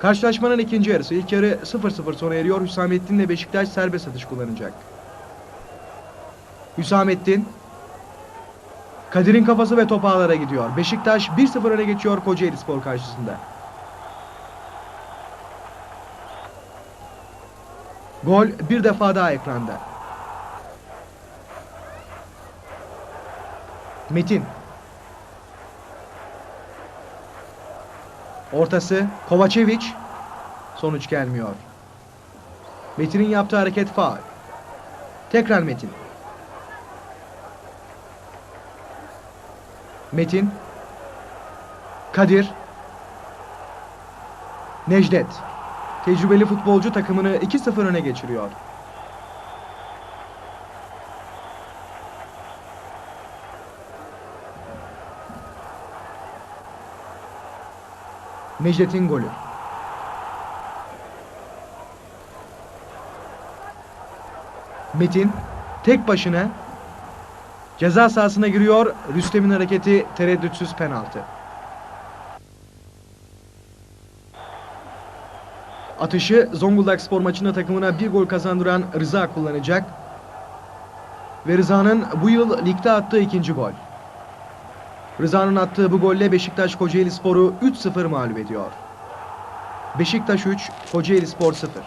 Karşılaşmanın ikinci yarısı. İlk yarı 0-0 sona eriyor. Hüsamettin ile Beşiktaş serbest atış kullanacak. Hüsamettin. Kadir'in kafası ve top ağlara gidiyor. Beşiktaş 1-0 öne geçiyor Kocaeli Spor karşısında. Gol bir defa daha ekranda. Metin. Ortası Kovacevic. Sonuç gelmiyor. Metin'in yaptığı hareket faul. Tekrar Metin. Metin. Kadir. Necdet. Tecrübeli futbolcu takımını 2-0 öne geçiriyor. Necdet'in golü. Metin tek başına ceza sahasına giriyor. Rüstem'in hareketi tereddütsüz penaltı. Atışı Zonguldak spor maçında takımına bir gol kazandıran Rıza kullanacak. Ve Rıza'nın bu yıl ligde attığı ikinci gol. Rıza'nın attığı bu golle Beşiktaş Kocaeli Spor'u 3-0 mağlup ediyor. Beşiktaş 3, Kocaeli Spor 0.